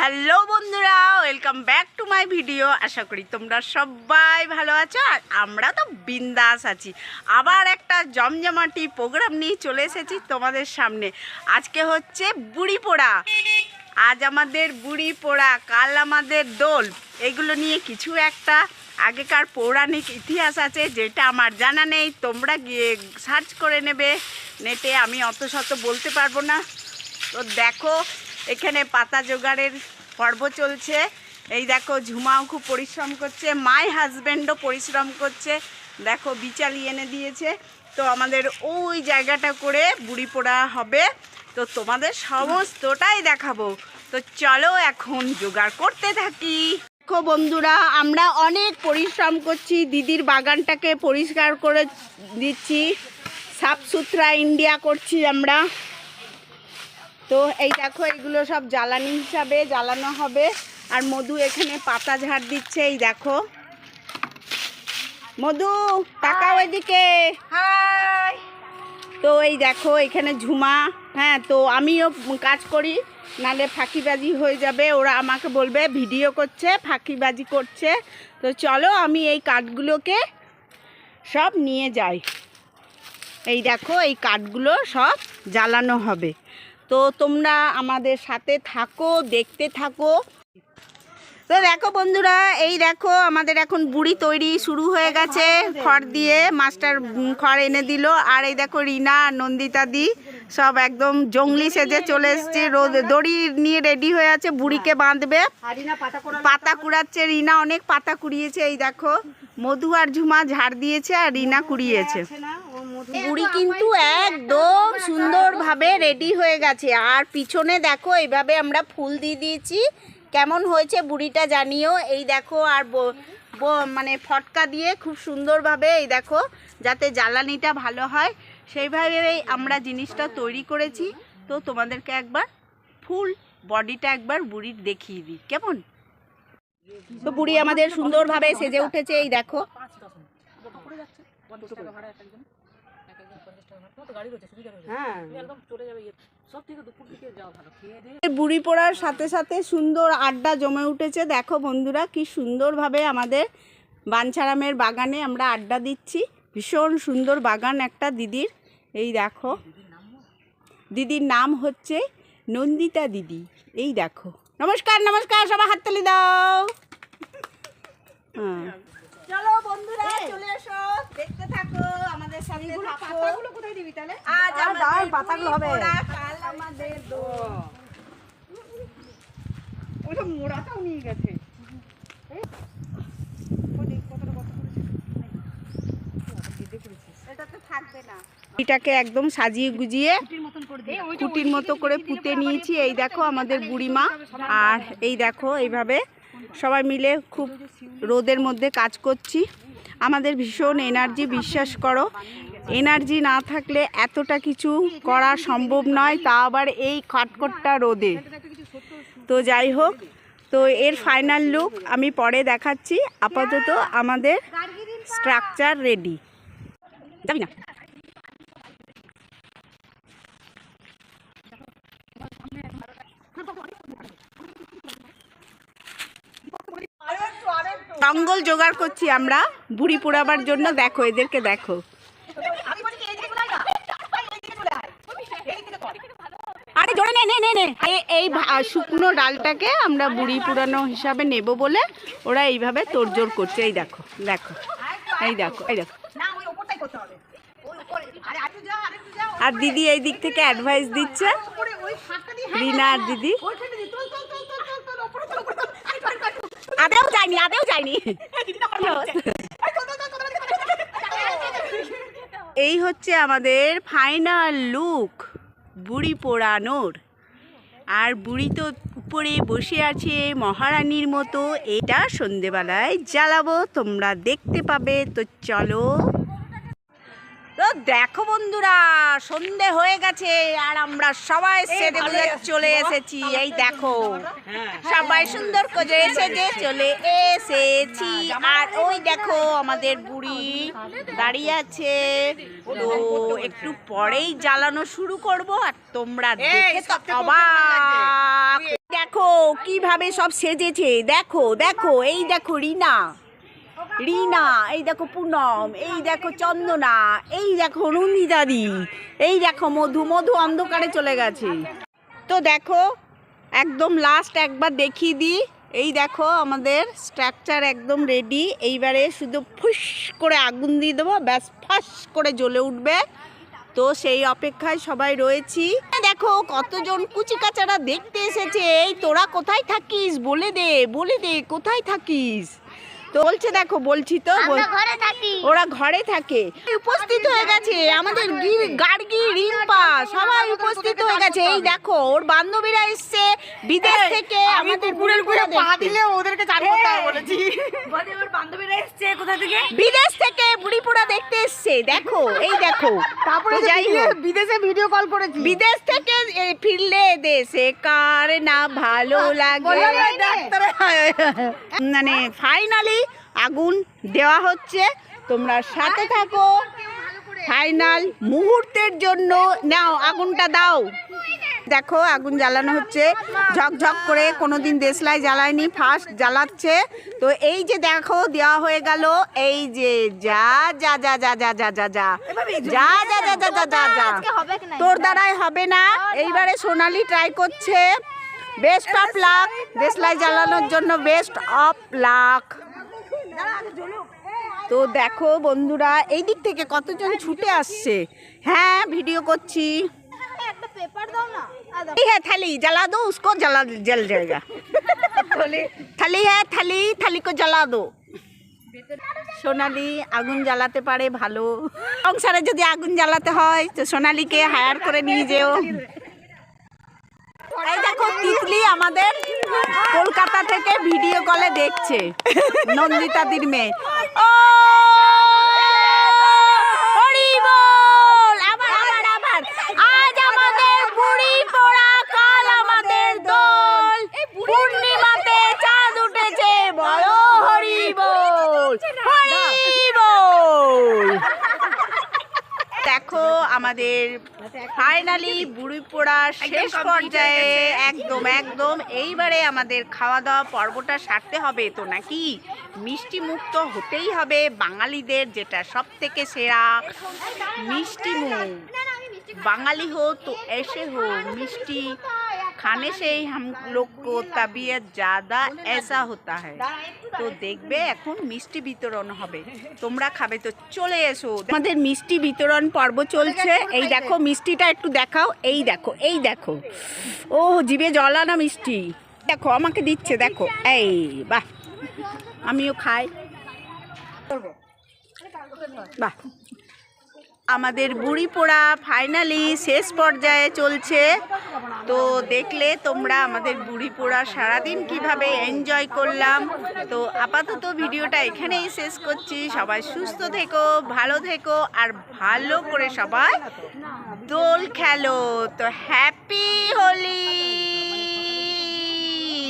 Hello বন্ধুরা welcome back to my video আশা করি তোমরা সবাই ভালো আছো, আর আমরা তো বিন্দাস আছি। আবার একটা জমজমাটি প্রোগ্রাম নিয়ে চলে এসেছি তোমাদের সামনে। আজকে হচ্ছে বুড়ি পোড়া। আজ আমাদের বুড়ি পোড়া, কাল আমাদের দোল। এগুলো নিয়ে কিছু একটা আগেকার পৌরাণিক ইতিহাস আছে, যেটা আমার জানা নেই। তোমরা গিয়ে সার্চ করে নেবে। নেটে আমি অত শত বলতে পারব না। তো দেখো এখানে পাতা জোগাড়ের পর্ব চলছে। এই দেখো, ঝুমাও খুব পরিশ্রম করছে। মাই হাজব্যান্ডও পরিশ্রম করছে। দেখো, বিচালি এনে দিয়েছে। তো আমাদের ওই জায়গাটা করে বুড়ি পোড়া হবে। তো তোমাদের সমস্তটাই দেখাবো। তো চলো এখন জোগাড় করতে থাকি। দেখো বন্ধুরা, আমরা অনেক পরিশ্রম করছি। দিদির বাগানটাকে পরিষ্কার করে দিচ্ছি। সাফ সুতরা ইন্ডিয়া করছি আমরা। তো এই দেখো এইগুলো সব জ্বালানি হিসাবে জ্বালানো হবে। আর মধু এখানে পাতা ঝাড় দিচ্ছে এই দেখো। মধু টাকা ওইদিকে তো এই দেখো এখানে ঝুমা। হ্যাঁ তো আমিও কাজ করি নালে ফাঁকিবাজি হয়ে যাবে। ওরা আমাকে বলবে ভিডিও করছে ফাঁকিবাজি করছে। তো চলো আমি এই কাঠগুলোকে সব নিয়ে যাই। এই দেখো এই কাঠগুলো সব জ্বালানো হবে। তো তোমরা আমাদের সাথে থাকো, দেখতে থাকো। তো দেখো বন্ধুরা, এই দেখো আমাদের এখন বুড়ি তৈরি শুরু হয়ে গেছে। খড় দিয়ে মাস্টার খড় এনে দিল। আর এই দেখো রিনা আর নন্দিতা দি সব একদম জঙ্গলি সেজে চলে এসছে। দড়ি নিয়ে রেডি হয়ে আছে, বুড়িকে বাঁধবে। পাতা কুড়াচ্ছে, রিনা অনেক পাতা কুড়িয়েছে, এই দেখো। মধু আর ঝুমা ঝাড় দিয়েছে আর রিনা কুড়িয়েছে। বুড়ি কিন্তু একদম সুন্দরভাবে রেডি হয়ে গেছে। আর পিছনে দেখো এইভাবে আমরা ফুল দিয়ে দিয়েছি। কেমন হয়েছে বুড়িটা জানিও। এই দেখো আর ব- ব- মানে ফটকা দিয়ে খুব সুন্দরভাবে এই দেখো যাতে জ্বালানিটা ভালো হয়। সেইভাবেই আমরা জিনিসটা তৈরি করেছি। তো তোমাদেরকে একবার ফুল বডিটা একবার বুড়ির দেখিয়ে দিই। কেমন? তো বুড়ি আমাদের সুন্দরভাবে সেজে উঠেছে এই দেখো। বুড়ি পড়ার সাথে সাথে সুন্দর আড্ডা জমে উঠেছে। দেখো বন্ধুরা কি সুন্দরভাবে আমাদের বাঞ্ছারামের বাগানে আমরা আড্ডা দিচ্ছি। ভীষণ সুন্দর বাগান একটা দিদির। এই দেখো। দিদির নাম হচ্ছে নন্দিতা দিদি। এই দেখো। নমস্কার নমস্কার সবাই হাততালি দাও। হ্যাঁ। চলো বন্ধুরা চলে এসো। দেখতে থাকো আমাদের সাথে থাকো। কোথায় দিবি তাহলে? আজ আমাদের পাতাগুলো হবে। কাল আমাদের দোল। ওইটা মোড়াটাও নিয়ে গেছে। এটাকে একদম সাজিয়ে গুজিয়ে কুটির মতো করে পুঁতে নিয়েছি। এই দেখো আমাদের বুড়িমা। আর এই দেখো এইভাবে সবাই মিলে খুব রোদের মধ্যে কাজ করছি। আমাদের ভীষণ এনার্জি, বিশ্বাস করো। এনার্জি না থাকলে এতটা কিছু করা সম্ভব নয়, তা আবার এই খটখটটা রোদে। তো যাই হোক, তো এর ফাইনাল লুক আমি পরে দেখাচ্ছি। আপাতত আমাদের স্ট্রাকচার রেডি যাবি না? জঙ্গল জোগাড় করছি আমরা বুড়ি পোড়াবার জন্য। দেখো এদেরকে দেখো। আরে জোরে নে নে নে নে। এই শুকনো ডালটাকে আমরা বুড়ি পুরানো হিসাবে নেব বলে ওরা এইভাবে তোড়জোড় করছে। এই দেখো দেখো এই দেখো এই দেখো। আর দিদি এই দিক থেকে অ্যাডভাইস দিচ্ছে। রিনা আর দিদি। আদেও যায়নি আদেও যায়নি এই হচ্ছে আমাদের ফাইনাল লুক বুড়ি পোড়ানোর আর বুড়ি তো উপরে বসে আছে মহারানীর মতো এটা সন্ধেবেলায় জ্বালাবো তোমরা দেখতে পাবে তো চলো তো দেখো বন্ধুরা সন্ধে হয়ে গেছে আর আমরা সবাই চলে এসেছি। এই দেখো সবাই সুন্দর করে এসেছে চলে এসেছি। আর ওই দেখো আমাদের বুড়ি দাঁড়িয়ে আছে। তো একটু পরেই জ্বালানো শুরু করব আর তোমরা দেখে তো অবাক। দেখো কীভাবে সব সেজেছে। দেখো দেখো এই দেখো রিনা। রিনা, এই দেখো পুনম, এই দেখো চন্দনা, এই দেখো রুনিদাদি, এই দেখো মধু মধু অন্ধকারে চলে গেছে। তো দেখো, একদম লাস্ট একবার দেখিয়ে দিই, এই দেখো আমাদের স্ট্রাকচার একদম রেডি এইবারে শুধু ফুস করে আগুন দিয়ে দেবো, ব্যাস ফাস করে জ্বলে উঠবে। তো সেই অপেক্ষায় সবাই রয়েছি। দেখো, কতজন কুচিকাচারা দেখতে এসেছে, এই তোরা কোথায় থাকিস? বলে দে বলে দে, কোথায় থাকিস? তো বলছে দেখো বলছি তো বল- ঘরে থাকি। ওরা ঘরে থাকে। উপস্থিত হয়ে গেছে আমাদের গি- গার্গি রিম্পা সবাই উপস্থিত হয়ে গেছে। এই দেখো ওর বান্ধবীরা এসছে বিদেশ থেকে আমাদের বুড়ের ঘুরে পা দিলে ওদেরকে চান করতে বলেছি। বলে ওর বান্ধবীরা এসছে কোথা থেকে? বিদেশ থেকে এসছে দেখো এই দেখো। তারপরে যাই বিদেশে ভিডিও কল করেছি। বিদেশ থেকে ফিরলে দেশে কার না ভালো লাগে? মানে ফাইনালি আগুন দেওয়া হচ্ছে। তোমরা সাথে থাকো। ফাইনাল মুহূর্তের জন্য নাও আগুনটা দাও। দেখো আগুন জ্বালানো হচ্ছে ঝকঝক করে কোনো দিন দেশলাই জ্বালায়নি ফার্স্ট জ্বালাচ্ছে তো এই যে দেখো দেওয়া হয়ে গেল এই যে যা যা যা যা যা যা যা যা যা যা যা যা যা যা যা তোর দ্বারাই হবে না এইবারে সোনালি ট্রাই করছে বেস্ট অফ লাক দেশলাই জ্বালানোর জন্য বেস্ট অফ লাক তো দেখো বন্ধুরা এই দিক থেকে কতজন ছুটে আসছে হ্যাঁ ভিডিও করছি একটা পেপার দাও না थाली है थाली जला दो उसको जला जल जाएगा थाली है थाली थाली को जला दो সোনালি আগুন জ্বালাতে পারে ভালো সংসারে যদি আগুন জ্বালাতে হয় তো সোনালিকে হায়ার করে নিয়ে যেও এই দেখো তিতলি আমাদের কলকাতা থেকে ভিডিও কলে দেখছে নন্দিতাদির মেয়ে ও আমাদের ফাইনালি বুড়ি পোড়া শেষ পর্যায়ে একদম একদম এইবারে আমাদের খাওয়া দাওয়া পর্বটা সারতে হবে তো নাকি? মিষ্টি মুক্ত হতেই হবে বাঙালিদের যেটা সব থেকে সেরা মিষ্টি মুখ। বাঙালি হোক তো এসে হোক মিষ্টি খানে সেই হাম লোক কো তাবিয়ত জ্যাদা এসা হতা হ্যায় তো দেখবে এখন মিষ্টি বিতরণ হবে। তোমরা খাবে, তো চলে এসো। আমাদের মিষ্টি বিতরণ পর্ব চলছে। এই দেখো, মিষ্টিটা একটু দেখাও। এই দেখো এই দেখো। ও, জিভে জলানা মিষ্টি। দেখো, আমাকে দিচ্ছে, দেখো। এই, বাহ। আমিও খাই। বাহ। আমাদের বুড়ি পোড়া ফাইনালি শেষ পর্যায়ে চলছে। তো দেখলে তোমরা আমাদের বুড়ি পোড়া সারাদিন কীভাবে এনজয় করলাম। তো আপাতত ভিডিওটা এখানেই শেষ করছি। সবাই সুস্থ থেকো, ভালো থেকো, আর ভালো করে সবাই দোল খেলো। তো হ্যাপি হোলি!